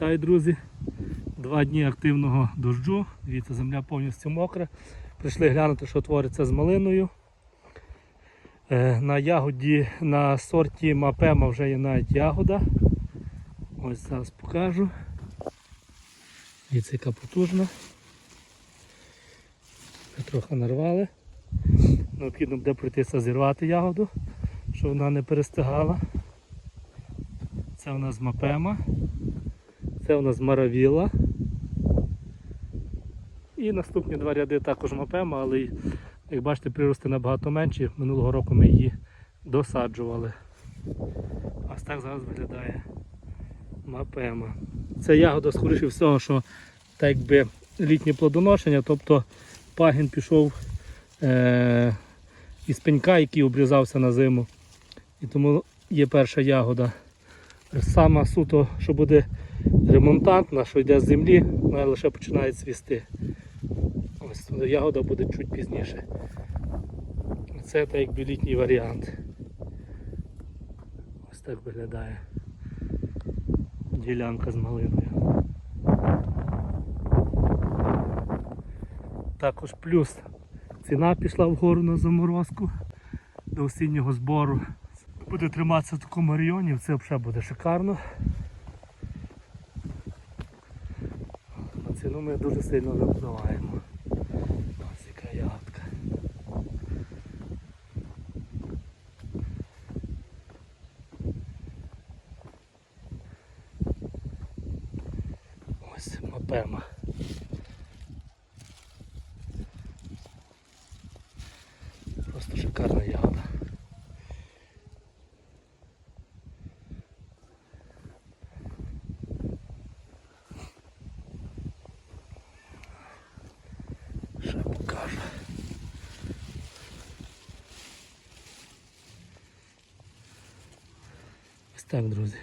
Вітаю, друзі! Два дні активного дощу. Дивіться, земля повністю мокра. Прийшли глянути, що твориться з малиною. Е, На ягоді на сорті Мапема вже є навіть ягода. Ось зараз покажу. Дивіться, яка потужна. Трохи нарвали. Необхідно буде пройтися зірвати ягоду, щоб вона не перестигала. Це у нас мапема. Це у нас маравіла. І наступні два ряди також мапема, але як бачите, прирости набагато менші. Минулого року ми її досаджували. Ось так зараз виглядає мапема. Це ягода, скоріше всього, що так якби літнє плодоношення, тобто пагін пішов е- із пенька, який обрізався на зиму. І тому є перша ягода. Сама суто, що буде ремонтантна, що йде з землі, вона лише починає цвісти. Ось ягода буде чуть пізніше. Це так якби літній варіант. Ось так виглядає ділянка з малиною. Також плюс ціна пішла вгору на заморозку до осіннього збору. Буде триматися в такому районі, це взагалі буде шикарно. Ціну ми дуже сильно запливаємо. Ось яка ягодка. Ось мапема. Просто шикарна ягода. Ще покажу. Ось так, друзі.